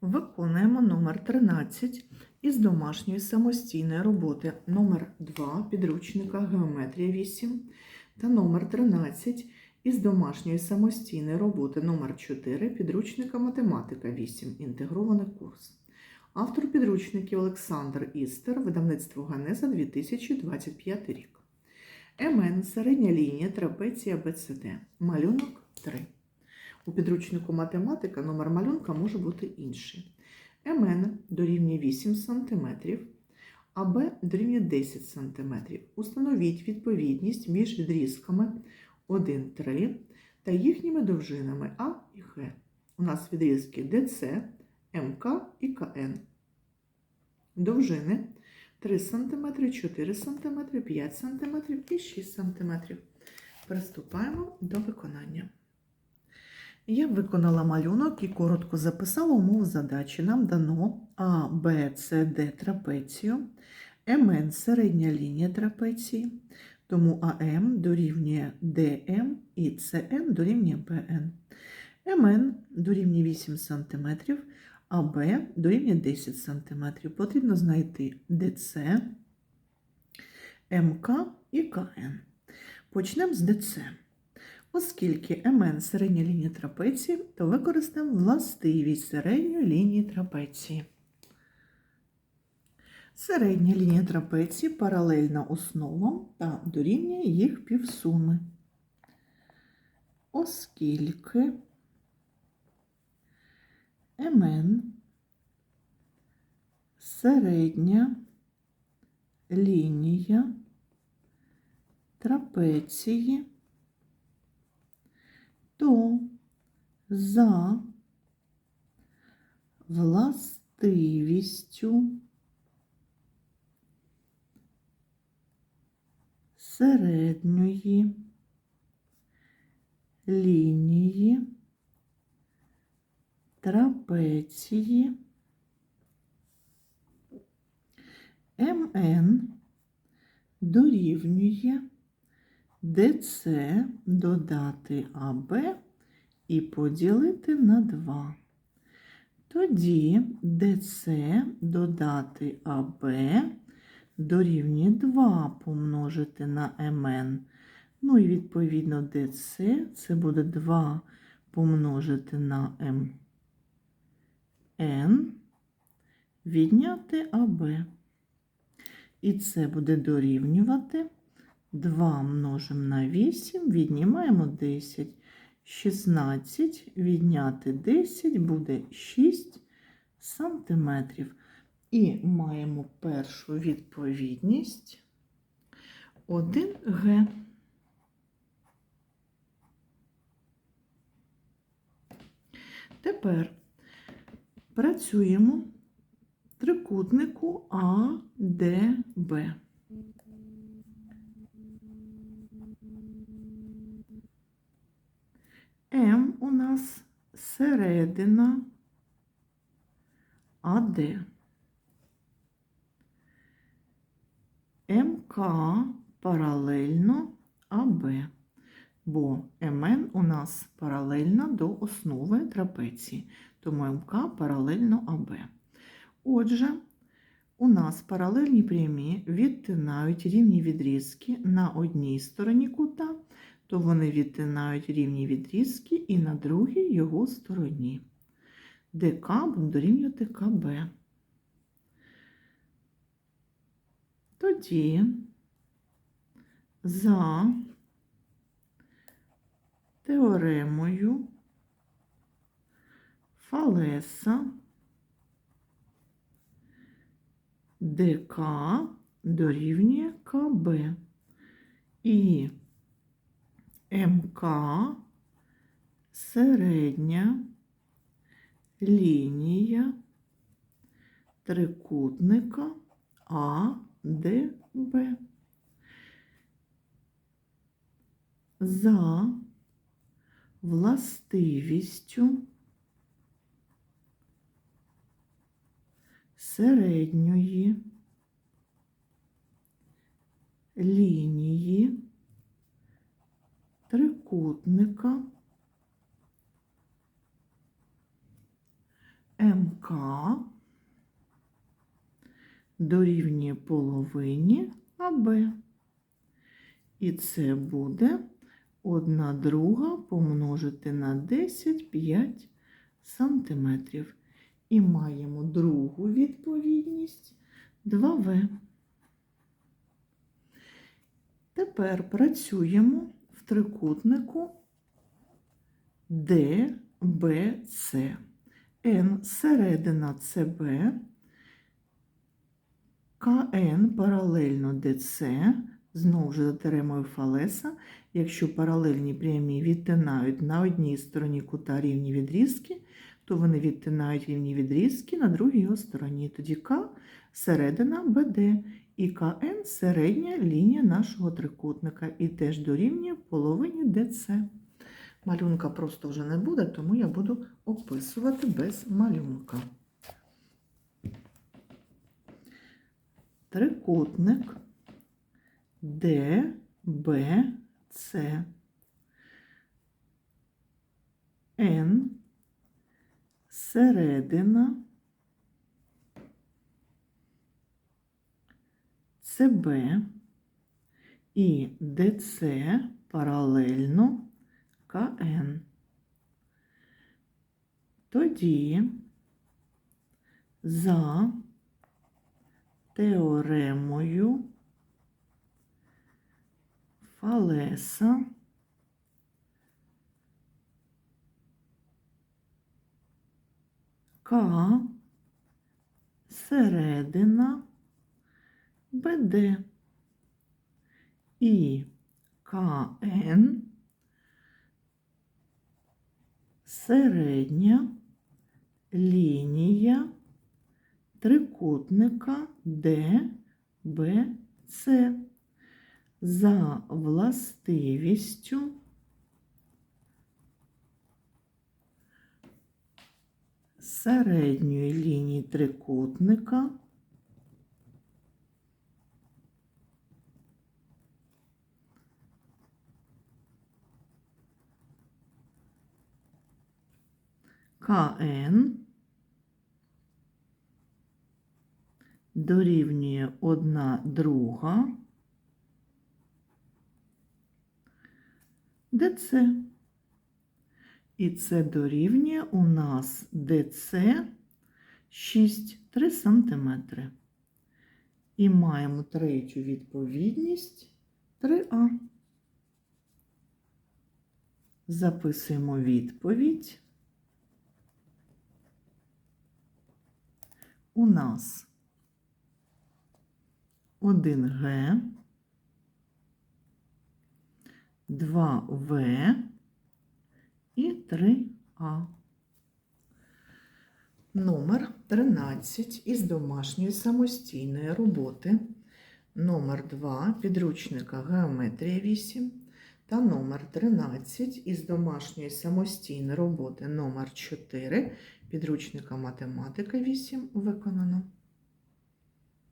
Виконуємо номер 13 із домашньої самостійної роботи номер 2 підручника Геометрія 8 та номер 13 із домашньої самостійної роботи номер 4 підручника Математика 8. Інтегрований курс. Автор підручників Олександр Істер, видавництво Ганеза 2025 рік. МН середня лінія трапеція БЦД. Малюнок 3. У підручнику математика номер малюнка може бути інший. МН дорівнює 8 см, АБ дорівнює 10 см. Установіть відповідність між відрізками 1, 3 та їхніми довжинами А і Х. У нас відрізки ДЦ, МК і КН. Довжини 3 см, 4 см, 5 см і 6 см. Приступаємо до виконання. Я виконала малюнок і коротко записала умову задачі. Нам дано А, Б, С, Д трапецію, МН середня лінія трапеції, тому АМ дорівнює ДМ і СН дорівнює БН. МН дорівнює 8 см, а Б дорівнює 10 см. Потрібно знайти ДЦ, МК і КН. Почнемо з ДЦ. Оскільки МН середня лінія трапеції, то використаємо властивість середньої лінії трапеції. Середня лінія трапеції паралельна основам та дорівнює їх півсуми. Оскільки МН середня лінія трапеції то за властивістю середньої лінії трапеції МН дорівнює ДЦ додати АБ і поділити на 2. Тоді ДЦ додати АБ дорівнює 2 помножити на МН. Ну і відповідно ДЦ це буде 2 помножити на МН, відняти АБ. І це буде дорівнювати 2 множимо на 8, віднімаємо 10. 16 відняти 10 буде 6 сантиметрів. І маємо першу відповідність 1Г. Тепер працюємо в трикутнику АДБ. М у нас середина АД. МК паралельно АБ, бо МН у нас паралельна до основи трапеції, тому МК паралельно АБ. Отже, у нас паралельні прямі відтинають рівні відрізки на одній стороні кута, то вони відтинають рівні відрізки і на другій його стороні. ДК буде дорівнювати КБ. Тоді за теоремою Фалеса ДК дорівнює КБ. І МК середня лінія трикутника АДБ. За властивістю середньої лінії трикутника МК дорівнює половині АБ. І це буде 1 друга помножити на 10 5 сантиметрів. І маємо другу відповідність 2В. Тепер працюємо в трикутнику DBC. N середина CB, КН паралельно ДЦ, знову ж за теремою фалеса. Якщо паралельні прямі відтинають на одній стороні кута рівні відрізки, то вони відтинають рівні відрізки на другій його стороні. Тоді К середина БД і КН середня лінія нашого трикутника і теж дорівнює половині ДЦ. Малюнка просто вже не буде, тому я буду описувати без малюнка. Трикутник ДБЦ Н середина ЦБ і ДЦ паралельно КН. Тоді за теоремою Фалеса К середина БД і. КН середня лінія трикутника ДБЦ за властивістю середньої лінії трикутника КН дорівнює 1 друга ДЦ. І це дорівнює у нас ДЦ 6 3 см. І маємо третю відповідність 3А. Записуємо відповідь. У нас 1Г, 2В і 3А. Номер 13 із домашньої самостійної роботи. Номер 2 підручника Геометрія 8 та номер 13 із домашньої самостійної роботи номер 4 підручника Математика 8 виконано.